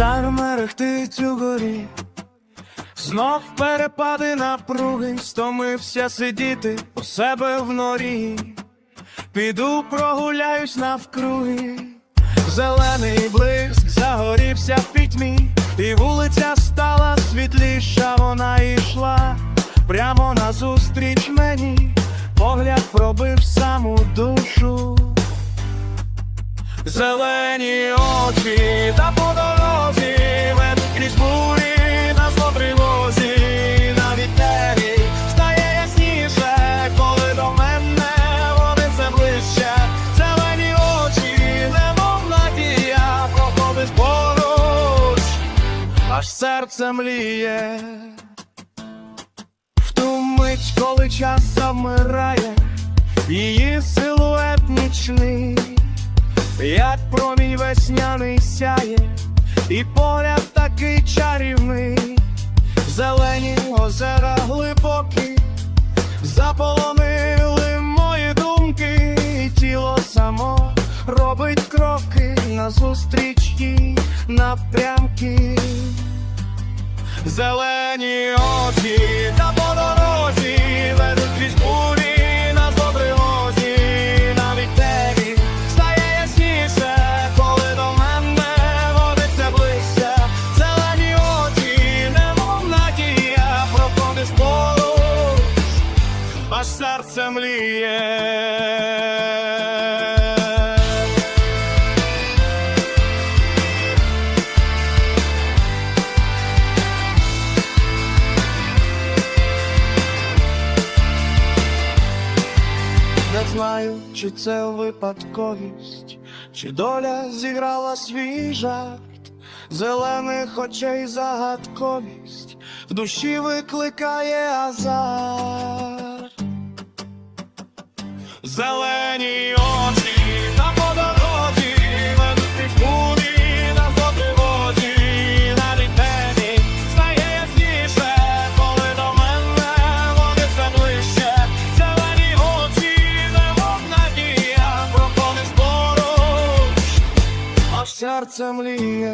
летить угорі, знов перепади напруги, стомився сидіти у себе в норі. Піду прогуляюсь навкруги, зелений блиск загорівся в пітьмі, і вулиця стала світліша, вона йшла прямо назустріч мені, погляд пробив саму душу. Зелені очі та аж серце мліє. В ту мить, коли час замирає, її силует нічний. Як промінь весняний сяє, і погляд такий чарівний, зелені озера глибокі, заполонили мої думки, і тіло само робить кроки назустріч їй напрямки. Зелені очі та по дорозі ведуть крізь бурі на злотривозі на вітері стає ясніше, коли до мене водиться ближче. Зелені очі, немов надія, проходиш поруч, аж серце мліє. Знаю, чи це випадковість, чи доля зіграла свій жарт, зелених очей загадковість, в душі викликає азарт. Зелені assembly.